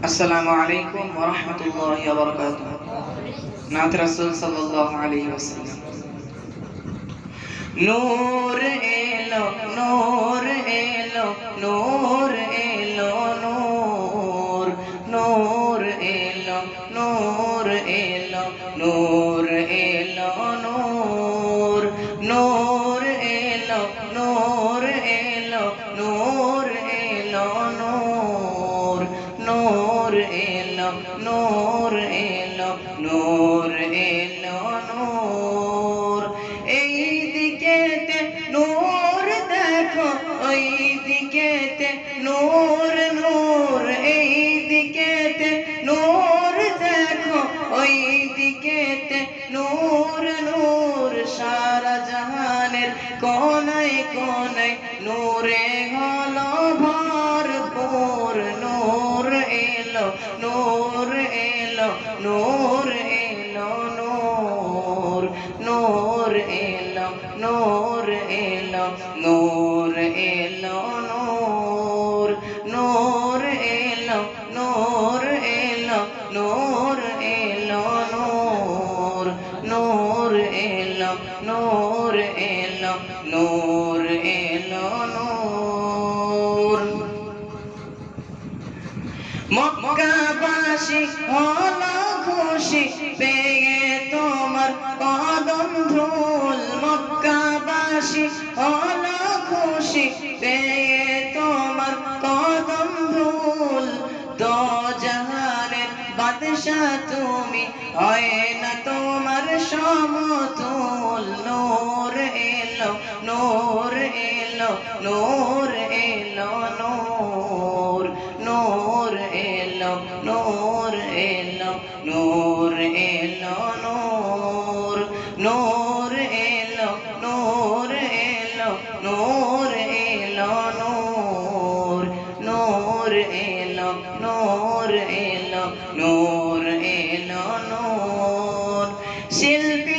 আসসালামু আলাইকুম ওয়া রাহমাতুল্লাহি ওয়া বারাকাতুহু নাত রাসূল সাল্লাল্লাহু আলাইহি ওয়াসাল্লাম নূর এলো নূর এলো নূর এলো নূর নূর এলো নূর এলো নূর এলো নূর নূর এলো নূর এলো নূর এলো নূর নূর এলো, নূর এলো নূর এলো, নূর। এই দিকেতে নূর দেখো, ওই দিকেতে নূর নূর। এই দিকেতে নূর দেখো, ওই দিকেতে নূর নূর। সারা জাহানের কোনায় কোনায় নূরে হলো ভরপুর। এলো নূর এলো নূর নূর এলো নূর এলো নূর এলো নূর নূর এলো নূর এলো নূর এলো নূর নূর এলো নূর এলো নূর এলো নূর মক্কাবাসী হলো খুশি পেয়ে তোমার কদম ধুল। মক্কাবাসী হলো খুশি পেয়ে তোমার কদম ধুল। তো জাহানের বাদশা তুমি হয় না তোমার সমতুল। নূর এলো নূর এলো নূর এলো, নূর এলো নূর এলো নূর এলো নূর নূর এলো নূর এলো নূর এলো নূর নূর এলো নূর এলো নূর এলো নূর শিল্পী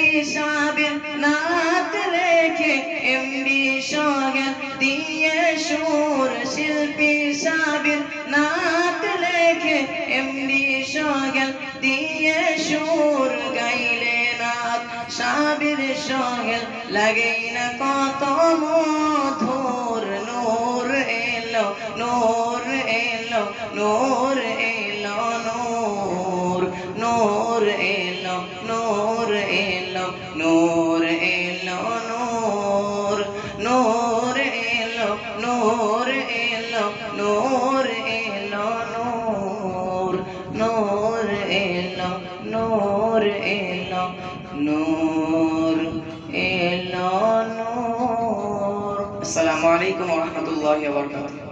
এমবি সগেল দিয়ে সুর গাইলে নাত সাবির সগেল লাগে না কত মধুর। নূর এলো নূর এলো নূর এলো, নূর নূর এলো নূর এলো নূর এলো, নূর নূর এলো নূর এলো, নূর নূর এলো নূর এলো নূর এলো নূর। আসসালামু আলাইকুম ওয়া রাহমাতুল্লাহি ওয়া বারাকাতুহু।